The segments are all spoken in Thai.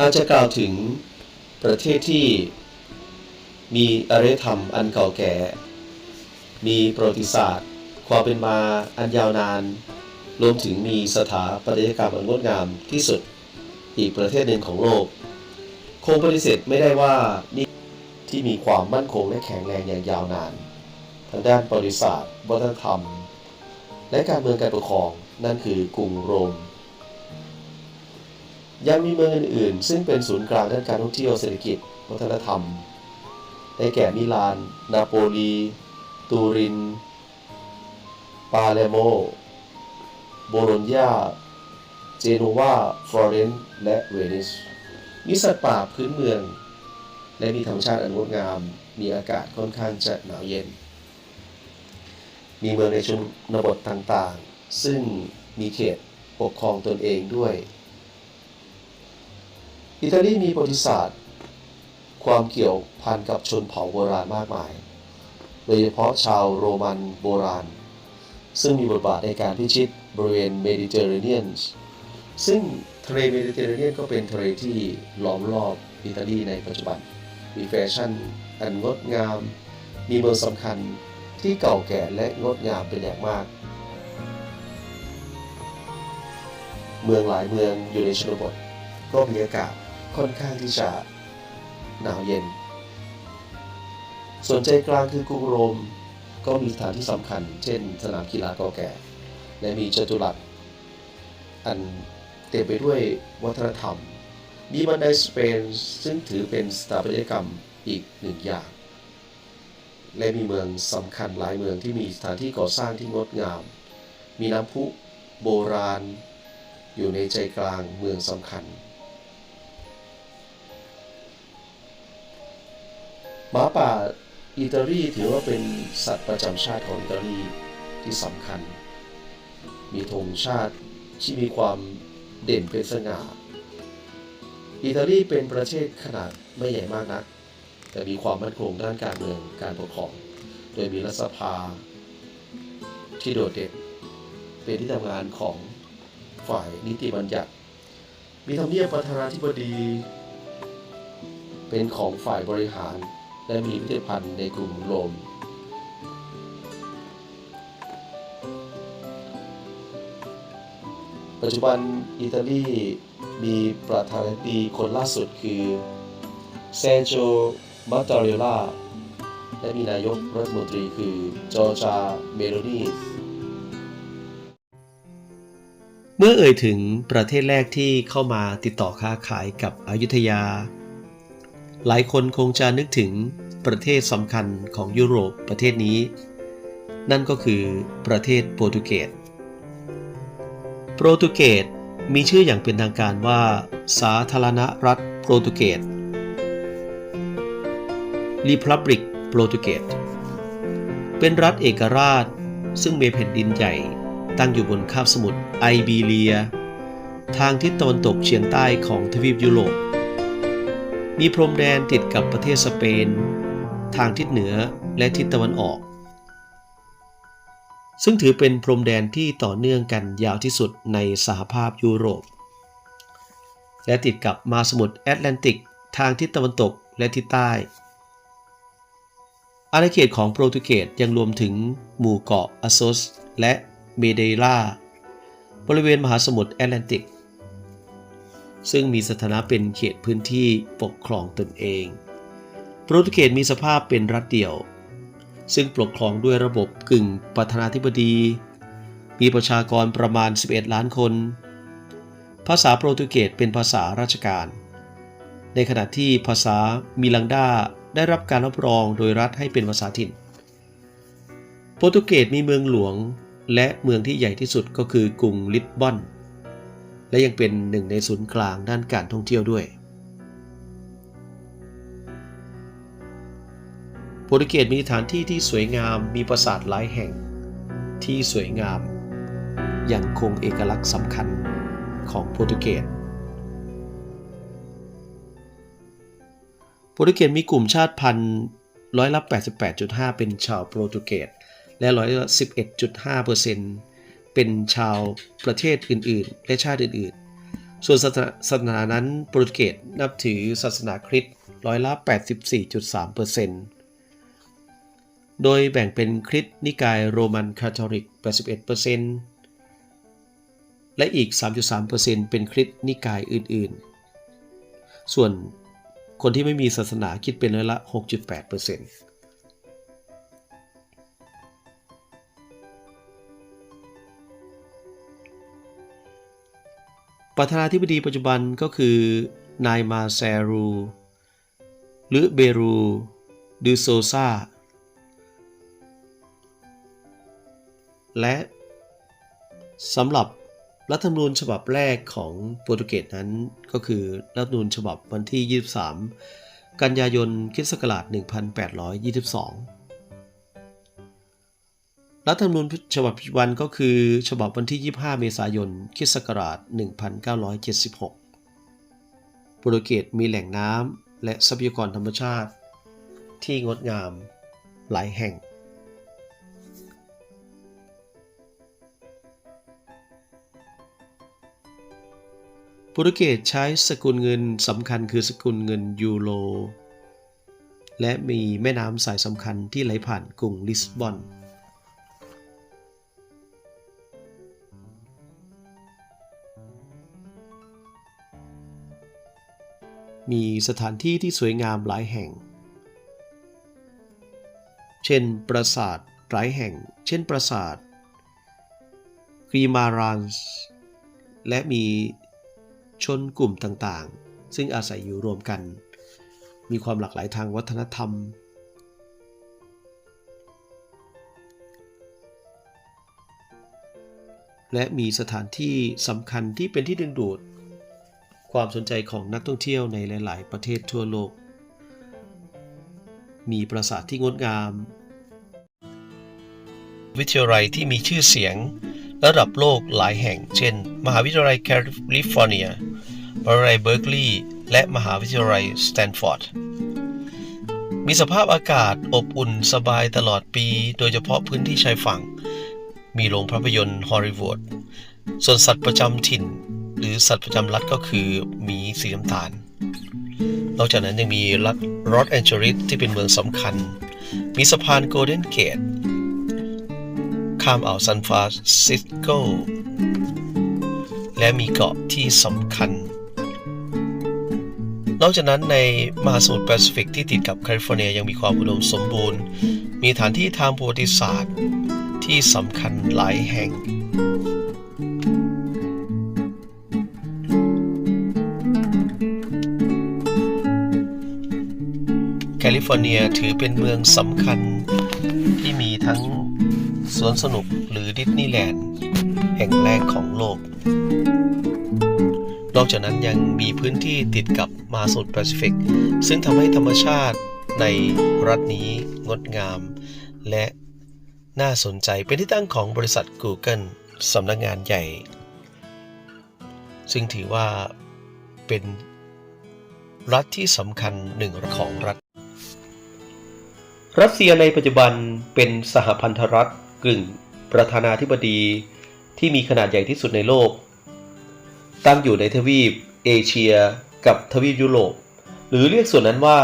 หากจะกล่าวถึงประเทศที่มีอารยธรรมอันเก่าแก่ มีประวัติศาสตร์ ความเป็นมาอันยาวนาน รวมถึงมีสถาปัตยกรรมอันงดงามที่สุดอีกประเทศหนึ่งของโลก คงปฏิเสธไม่ได้ว่านี่ที่มีความมั่นคงและแข็งแรงอย่างยาวนาน ทางด้านประวัติศาสตร์ วัฒนธรรม และการเมืองการปกครองนั่นคือกรุงโรม ยังมีเมืองอื่นๆ ซึ่งเป็นศูนย์กลางด้านการท่องเที่ยวเศรษฐกิจ วัฒนธรรม ได้แก่มิลาน นาโปลี ตูริน ปาเลโม โบโลญญา เจนัวาฟลอเรนซ์และเวนิส มีสัตว์ป่าพื้นเมือง และมีธรรมชาติอันงดงาม มีอากาศค่อนข้างจะหนาวเย็น มีเมืองในชนบทต่างๆ ซึ่งมีเขตปกครองตนเองด้วย อิตาลีมีประวัติศาสตร์ ความเกี่ยวพันกับชนเผ่าโบราณมากมาย โดยเฉพาะชาวโรมันโบราณ ซึ่งมีบทบาทในการพิชิตบริเวณเมดิเตอร์เรเนียน ซึ่งทะเลเมดิเตอร์เรเนียนก็เป็นทะเลที่ล้อมรอบอิตาลีในปัจจุบัน มีแฟชั่นอันงดงาม มีเมืองสำคัญที่เก่าแก่และงดงามเป็นอย่างมาก เมืองหลายเมืองอยู่ในชนบทก็มีอากาศ ค่อนข้างที่จะหนาวเย็น ส่วนใจกลางคือกรุงโรมก็มีสถานที่สำคัญ เช่น สนามกีฬาเก่าแก่ และมีจัตุรัส อันเต็มไปด้วยวัฒนธรรม มีบันไดสเปนซึ่งถือเป็นสถาปัตยกรรมอีกหนึ่งอย่าง และมีเมืองสำคัญหลายเมืองที่มีสถานที่ก่อสร้างที่งดงาม มีน้ำพุโบราณ อยู่ในใจกลางเมืองสำคัญ มาป่าอิตาลีถือว่าเป็นสัตว์ประจำชาติของอิตาลีที่สำคัญ มีธงชาติที่มีความเด่นเป็นสง่า อิตาลีเป็นประเทศขนาดไม่ใหญ่มากนัก แต่มีความมั่นคงด้านการเมืองการปกครอง โดยมีรัฐสภาที่โดดเด่นเป็นที่ทำงานของฝ่ายนิติบัญญัติ มีทำเนียบประธานาธิบดี เป็นของฝ่ายบริหาร และมีพิพิธภัณฑ์ในกรุงโรมปัจจุบันอิตาลีมีประธานาธิบดีคนล่าสุดคือเซนโจมัตตาเรล่าและมีนายกรัฐมนตรีคือจอร์จาเมโลนีเมื่อเอ่ยถึงประเทศแรกที่เข้ามาติดต่อค้าขายกับอยุธยา หลายคนคงจะนึกถึงประเทศสำคัญของยุโรปประเทศนี้ นั่นก็คือประเทศโปรตุเกส โปรตุเกสมีชื่ออย่างเป็นทางการว่า สาธารณรัฐโปรตุเกส Republic โปรตุเกส เป็นรัฐเอกราช ซึ่งมีแผ่นดินใหญ่ตั้งอยู่บนคาบสมุทรไอบีเรีย ทางทิศตะวันตกเฉียงใต้ของทวีปยุโรป มีพรมแดนติดกับประเทศสเปน ทางทิศเหนือและทิศตะวันออก ซึ่งถือเป็นพรมแดนที่ต่อเนื่องกันยาวที่สุดในสหภาพยุโรป และติดกับมหาสมุทรแอตแลนติกทางทิศตะวันตกและทิศใต้ อาณาเขตของโปรตุเกสยังรวมถึงหมู่เกาะอาโซสและเมเดลาบริเวณมหาสมุทรแอตแลนติก ซึ่งมีสถานะเป็นเขตพื้นที่ปกครองตนเอง โปรตุเกสมีสภาพเป็นรัฐเดี่ยว ซึ่งปกครองด้วยระบบกึ่งประธานาธิบดี มีประชากรประมาณ 11 ล้านคน ภาษาโปรตุเกสเป็นภาษาราชการ ในขณะที่ภาษามิลังดาได้รับการรับรองโดยรัฐให้เป็นภาษาถิ่น โปรตุเกสมีเมืองหลวงและเมืองที่ใหญ่ที่สุดก็คือกรุงลิสบอน และยังเป็นหนึ่งในศูนย์กลางด้านการท่องเที่ยวด้วย โปรตุเกสมีสถานที่ที่สวยงามมีปราสาทหลายแห่ง ที่สวยงาม ยังคงเอกลักษณ์สำคัญของโปรตุเกสโปรตุเกสมีกลุ่มชาติพันธุ์ร้อยละ88.5 เป็นชาวโปรตุเกสและร้อยละ11.5%เป็นต์ เป็นชาวประเทศอื่นๆ และชาติอื่นๆ ส่วนศาสนาศาสนานั้นโปรตุเกสนับถือศาสนาคริสต์ร้อยละ 84.3%โดยแบ่งเป็นคริสต์นิกายโรมันคาทอลิก 81%และอีก 3.3%เป็นคริสต์นิกายอื่นๆ ส่วนคนที่ไม่มีศาสนาคิดเป็นร้อยละ 6.8% ประธานาธิบดีปัจจุบันก็คือนายมาเซรูหรือเบรูดูโซซาและสำหรับรัฐธรรมนูญฉบับแรกของโปรตุเกสนั้นก็คือรัฐธรรมนูญฉบับวันที่ 23 กันยายนคริสต์ศักราช 1822 รัฐธรรมนูญฉบับปัจจุบันก็คือฉบับวันที่ 25 เมษายนคิศักราช 1976 โปรตุเกสมีแหล่งน้ำและทรัพยากรธรรมชาติ ที่งดงามหลายแห่ง โปรตุเกสใช้สกุลเงินสำคัญคือสกุลเงินยูโร และมีแม่น้ำสายสำคัญที่ไหลผ่านกรุงลิสบอน มีสถานที่ที่สวยงามหลายแห่ง เช่น ปราสาทหลายแห่ง เช่น ปราสาทกรีมารันส์และมีชนกลุ่มต่างๆ ซึ่งอาศัยอยู่รวมกัน มีความหลากหลายทางวัฒนธรรม และมีสถานที่สำคัญที่เป็นที่ดึงดูด ความสนใจของนักท่องเที่ยวในหลาย ๆ ประเทศทั่วโลก มีปราสาทที่งดงาม วิทยาลัยที่มีชื่อเสียงระดับโลกหลายแห่ง เช่น มหาวิทยาลัยแคลิฟอร์เนีย มหาวิทยาลัยเบิร์กลีย์และมหาวิทยาลัยสแตนฟอร์ด มีสภาพอากาศอบอุ่นสบายตลอดปี โดยเฉพาะพื้นที่ชายฝั่ง มีโรงภาพยนตร์ฮอลลีวูดส่วนสัตว์ประจำถิ่น หรือสัตว์ประจำรัฐก็คือหมีสีน้ำตาล นอกจากนั้นยังมีรัฐรอสแอนเจลิสที่เป็นเมืองสำคัญ มีสะพานโกลเด้นเกต ข้ามอ่าวซันฟรานซิสโก และมีเกาะที่สำคัญ นอกจากนั้นในมหาสมุทรแปซิฟิกที่ติดกับแคลิฟอร์เนียยังมีความอุดมสมบูรณ์ มีฐานที่ทางประวัติศาสตร์ที่สำคัญหลายแห่ง ลิฟอร์เนียถือเป็นเมืองสำคัญที่มีทั้งสวนสนุกหรือดิสนีย์แลนด์แห่งแรกของโลก นอกจากนั้นยังมีพื้นที่ติดกับมหาสมุทรแปซิฟิก ซึ่งทำให้ธรรมชาติในรัฐนี้งดงาม และน่าสนใจเป็นที่ตั้งของบริษัท Google สำนักงานใหญ่ ซึ่งถือว่าเป็นรัฐที่สำคัญหนึ่งของรัฐ รัสเซียในปัจจุบันเป็นสหพันธรัฐกึ่งประธานาธิบดีที่มีขนาดใหญ่ที่สุดในโลก ตั้งอยู่ในทวีปเอเชียกับทวีปยุโรป หรือเรียกส่วนนั้นว่า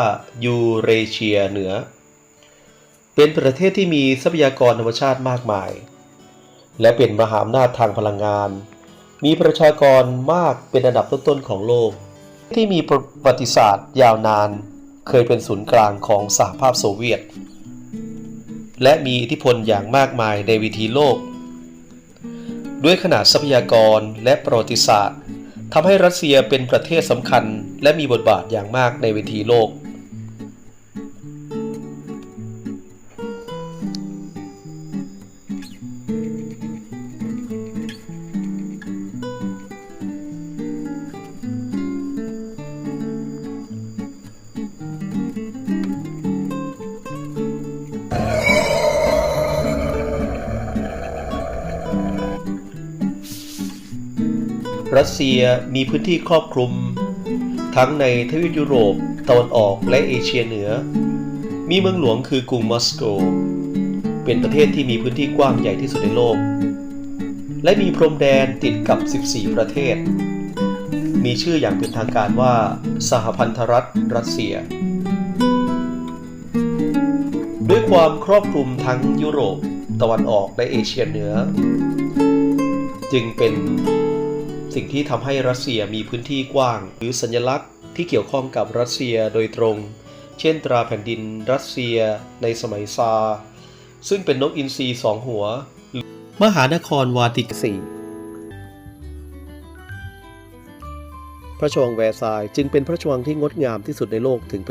ยูเรเชียเหนือ เป็นประเทศที่มีทรัพยากรธรรมชาติมากมาย และเป็นมหาอำนาจทางพลังงาน มีประชากรมากเป็นอันดับต้นๆของโลก ที่มีประวัติศาสตร์ยาวนาน เคยเป็นศูนย์กลางของสหภาพโซเวียต และมีอิทธิพลอย่างมากมายในวิธีโลก ด้วยขนาดทรัพยากรและประวัติศาสตร์ทำให้รัสเซียเป็นประเทศสำคัญ และมีบทบาทอย่างมากในเวทีโลก รัสเซียมีพื้นที่ครอบคลุม ทั้งในทวีปยุโรปตะวันออกและเอเชียเหนือ มีเมืองหลวงคือกรุงมอสโก เป็นประเทศที่มีพื้นที่กว้างใหญ่ที่สุดในโลก และมีพรมแดนติดกับ 14 ประเทศ มีชื่ออย่างเป็นทางการว่า สหพันธรัฐรัสเซีย ด้วยความครอบคลุมทั้งยุโรป ตะวันออกและเอเชียเหนือ จึงเป็น สิ่งที่ทำให้รัสเซียมีพื้นที่กว้าง หรือสัญลักษณ์ที่เกี่ยวข้องกับรัสเซียโดยตรง เช่นตราแผ่นดินรัสเซียในสมัยซาซึ่งเป็นนกอินทรีสองหัว มหานครวาติกันซีพระชวงแวร์ซายจึงเป็นพระชวงที่งดงามที่สุดในโลกถึงปัจจุบัน